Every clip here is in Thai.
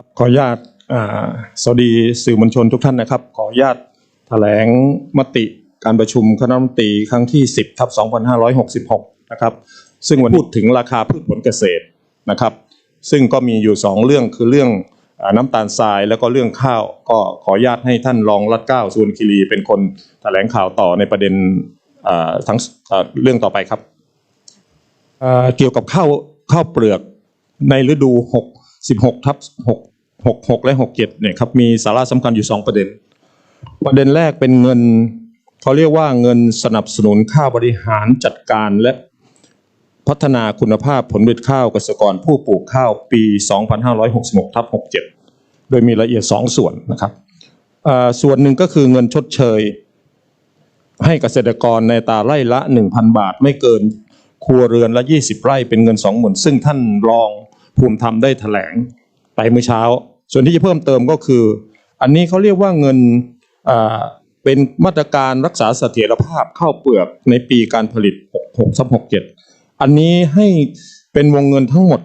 ครับขออนุญาตสวัสดีสื่อมวลชนทุกท่านนะครับ ขออนุญาตแถลงมติการประชุมคณะมนตรีครั้งที่ 10ทับ2566 นะครับ ซึ่งวันพูดถึงราคาพืชผลเกษตรนะครับ ซึ่งก็มีอยู่ 2 เรื่องคือเรื่องอน้ำตาลทรายแล้วก็เรื่องข้าว ก็ขออนุญาตให้ท่านรองรัฐเก้าสุวรรณคีรีเป็นคนแถลงข่าวต่อในประเด็นอ่าทั้งอ่าเรื่องต่อไปครับเอ่อเกี่ยวกับข้าวข้าวเปลือกในฤดู 6 16ทับ 6 6 6 และ 6 7เนี่ยครับมีสาระสำคัญอยู่ 2 ประเด็น ประเด็นแรกเป็นเงินเขาเรียกว่าเงินสนับสนุนค่าบริหารจัดการและพัฒนาคุณภาพผลผลิตข้าวเกษตรกรผู้ปลูกข้าวปี 2566ทับ67 โดยมีรายละเอียด 2 ส่วนนะครับส่วนหนึ่งก็คือเงินชดเชย ให้เกษตรกรในตาไร่ละ 1,000 บาท ไม่เกินครัวเรือนละ 20 ไร่เป็นเงิน 20,000 ซึ่งท่านรองภูมิธรรมได้แถลงไปเมื่อเช้า ส่วนที่จะเพิ่มเติมก็คือ อันนี้เขาเรียกว่าเงินเป็นมาตรการรักษาเสถียรภาพข้าวเปลือกในปีการผลิต 66-67 อันนี้ให้เป็นวงเงินทั้งหมด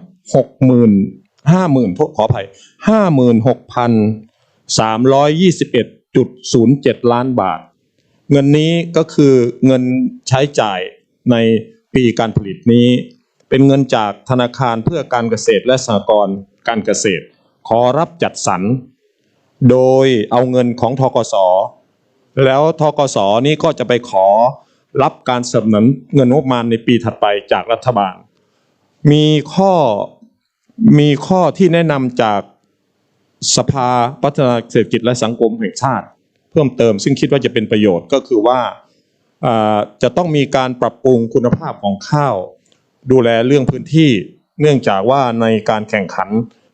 60,000 50,000ขออภัย 56,321.07 ล้านบาท เงินนี้ก็คือเงินใช้จ่ายในปีการผลิตนี้ เป็นเงินจากธนาคารเพื่อการเกษตรและสหกรณ์การเกษตร ขอรับจัดสรร โดยเอาเงินของทกสแล้วทกสนี้ก็จะไปขอรับการสนับสนุนเงินงบประมาณในปีถัดไปจากรัฐบาล มีข้อมีข้อที่แนะนำจากสภาพัฒนาเศรษฐกิจและสังคมแห่งชาติ เพิ่มเติมซึ่งคิดว่าจะเป็นประโยชน์ก็คือว่าจะต้องมีการปรับปรุงคุณภาพของข้าว ดูแลเรื่องพื้นที่ เนื่องจากว่าในการแข่งขัน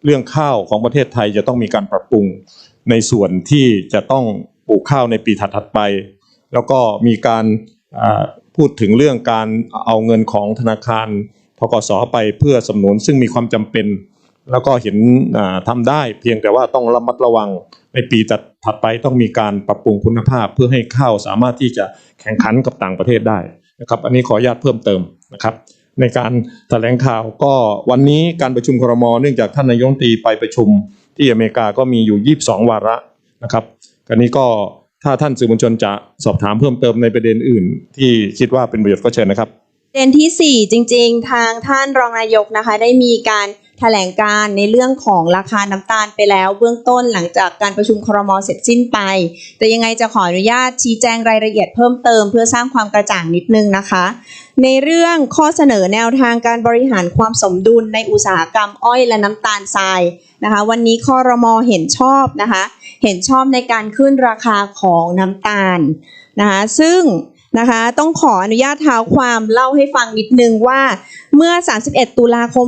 เรื่องข้าวของประเทศไทยจะต้องมีการปรับปรุงในส่วนที่จะต้องปลูกข้าวในปีถัดๆไป แล้วก็มีการพูดถึงเรื่องการเอาเงินของธนาคารทกสไปเพื่อสนุนซึ่งมีความจำเป็น แล้วก็เห็นอ่าทำได้ เพียงแต่ว่าต้องระมัดระวังในปีถัดไปต้องมีการปรับปรุงคุณภาพ เพื่อให้ข้าวสามารถที่จะแข่งขันกับต่างประเทศได้นะครับ อันนี้ขออนุญาตเพิ่มเติมนะครับ ในการแถลงข่าวก็วันนี้การประชุมครมเนื่องจากท่านนายกรัฐมนตรีไปประชุมที่อเมริกาก็มีอยู่ 22 วาระนะครับกันนี้ก็ถ้าท่านสื่อมวลชนจะสอบถามเพิ่มเติมในประเด็นอื่น ที่คิดว่าเป็นประโยชน์ก็เชิญนะครับประเด็นที่ 4 จริง ๆ ทางท่านรองนายกนะคะ ได้มีการ ถลงการในเรื่องของราคาน้ำตาลไปแล้ว เบื้องต้นหลังจากการประชุมครมเสร็จสิ้นไป แต่ยังไงจะขออนุญาตชี้แจงรายละเอียดเพิ่มเติมเพื่อสร้างความกระจ่างนิดนึงนะคะ ในเรื่องข้อเสนอแนวทางการบริหารความสมดุลในอุตสาหกรรมอ้อยและน้ำตาลทรายนะคะ วันนี้คอรมอเห็นชอบนะคะ เห็นชอบในการขึ้นราคาของน้ำตาลนะคะซึ่ง นะคะ ต้องขออนุญาตเท้าความเล่าให้ฟังนิดนึงว่าเมื่อ 31 ตุลาคม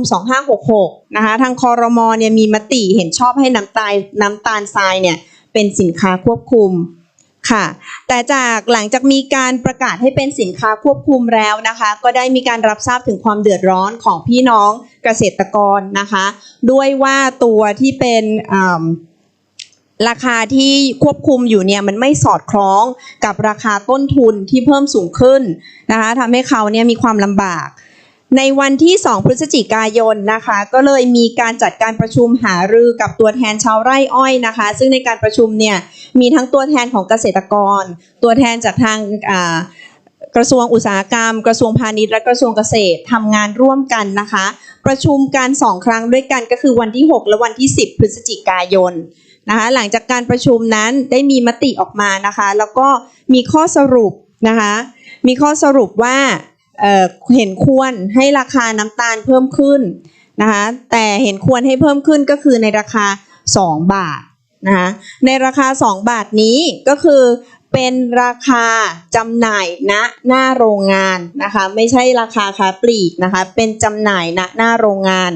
2566 นะคะ ทางคอรมอเนี่ยมีมติเห็นชอบให้น้ำตาลน้ำตาลทรายเนี่ยเป็นสินค้าควบคุมค่ะ แต่จากหลังจากมีการประกาศให้เป็นสินค้าควบคุมแล้วนะคะ ก็ได้มีการรับทราบถึงความเดือดร้อนของพี่น้องเกษตรกรนะคะ ด้วยว่าตัวที่เป็นอ่า ราคาที่ควบคุมอยู่เนี่ยมันไม่สอดคล้องกับราคาต้นทุนที่เพิ่มสูงขึ้นนะคะทำให้เขาเนี่ยมีความลำบาก ในวันที่ 2 พฤศจิกายนนะคะ ก็เลยมีการจัดการประชุมหารือกับตัวแทนชาวไร่อ้อยนะคะ ซึ่งในการประชุมเนี่ยมีทั้งตัวแทนของเกษตรกร ตัวแทนจากทางกระทรวงอุตสาหกรรม กระทรวงพาณิชย์และกระทรวงเกษตรทำงานร่วมกันนะคะ ประชุมกันสองครั้งด้วยกันก็คือวันที่ 6 และวันที่ 10 พฤศจิกายน นะคะหลังจากการประชุมนั้นได้มีมติออกมานะคะแล้วก็มีข้อสรุปนะคะมีข้อสรุปว่าเเห็นควรให้ราคาน้ำตาลเพิ่มขึ้นนะคะแต่เห็นควรให้เพิ่มขึ้นก็คือในราคา 2 บาทนะคะในราคา 2 บาทนี้ก็คือ เป็นราคาจำหน่ายณหน้าโรงงานนะคะ ไม่ใช่ราคาค้าปลีกนะคะ เป็นจำหน่ายณหน้าโรงงาน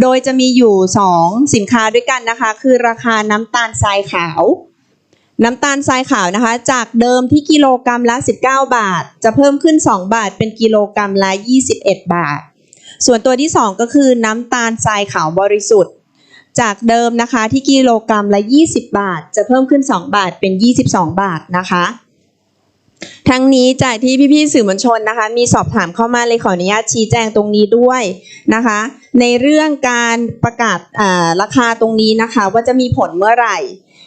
โดยจะมีอยู่ 2 สินค้าด้วยกันนะคะ คือราคาน้ำตาลทรายขาว น้ำตาลทรายขาวนะคะ จากเดิมที่กิโลกรัมละ 19 บาท จะเพิ่มขึ้น 2 บาท เป็นกิโลกรัมละ 21 บาท ส่วนตัวที่ 2 ก็คือน้ำตาลทรายขาวบริสุทธิ์ จากเดิมนะคะที่กิโลกรัมละ 20 บาท จะเพิ่มขึ้น 2 บาทเป็น 22 บาทนะคะ ทั้งนี้จากที่พี่ๆสื่อมวลชนนะคะ มีสอบถามเข้ามาเลยขออนุญาตชี้แจงตรงนี้ด้วยนะคะ ในเรื่องการประกาศราคาตรงนี้นะคะ ว่าจะมีผลเมื่อไหร่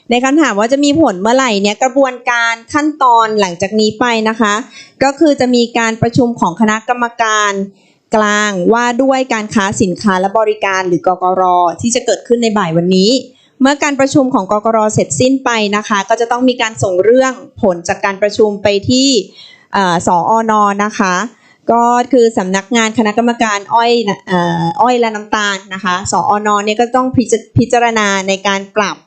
ในคำถามว่าจะมีผลเมื่อไหร่เนี่ยกระบวนการขั้นตอนหลังจากนี้ไปนะคะ ก็คือจะมีการประชุมของคณะกรรมการ กลางว่าด้วยการค้าสินค้าและบริการหรือกกรที่จะเกิดขึ้นในบ่ายวันนี้ เมื่อการประชุมของกกรเสร็จสิ้นไปนะคะ ก็จะต้องมีการส่งเรื่องผลจากการประชุมไปที่อสออนนะคะ ก็คือสำนักงานคณะกรรมการอ้อยอ,อ้อยและน้ำตาลนะคะสออนเนี่ยก็ต้องพพิจารณาในการปรับ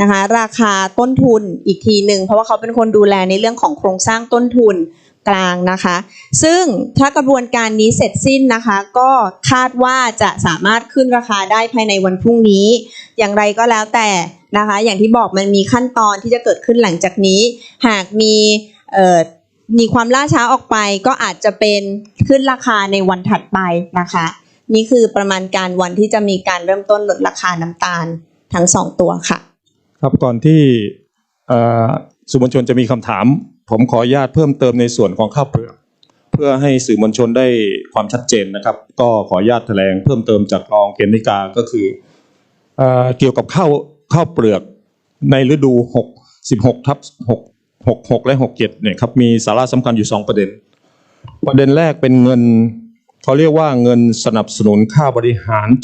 นะคะราคาต้นทุนอีกทีหนึ่งเพราะว่าเขาเป็นคนดูแลในเรื่องของโครงสร้างต้นทุน กลางนะคะ ซึ่งถ้ากระบวนการนี้เสร็จสิ้นนะคะ ก็คาดว่าจะสามารถขึ้นราคาได้ภายในวันพรุ่งนี้ อย่างไรก็แล้วแต่นะคะ อย่างที่บอกมันมีขั้นตอนที่จะเกิดขึ้นหลังจากนี้ หากมีมีความล่าช้าออกไปก็อาจจะเป็นขึ้นราคาในวันถัดไปนะคะ นี่คือประมาณการวันที่จะมีการเริ่มต้นลดราคาน้ำตาลทั้งสองตัวค่ะ ครับก่อนที่ สื่อมวลชนจะมีคำถาม ผมขออนุญาตเพิ่มเติมในส่วนของข้าวเปลือกเพื่อให้สื่อมวลชนได้ความชัดเจนนะครับ ก็ขออนุญาตแถลงเพิ่มเติมจากรองเกณฑ์นิกาก็คือเอ่อเกี่ยวกับข้าวข้าวเปลือกในฤดู 6 16ทับ6 6 6 และ 6 7เนี่ยครับมีสาระสำคัญอยู่ 2 ประเด็น ประเด็นแรกเป็นเงินเขาเรียกว่าเงินสนับสนุนค่าบริหารจัด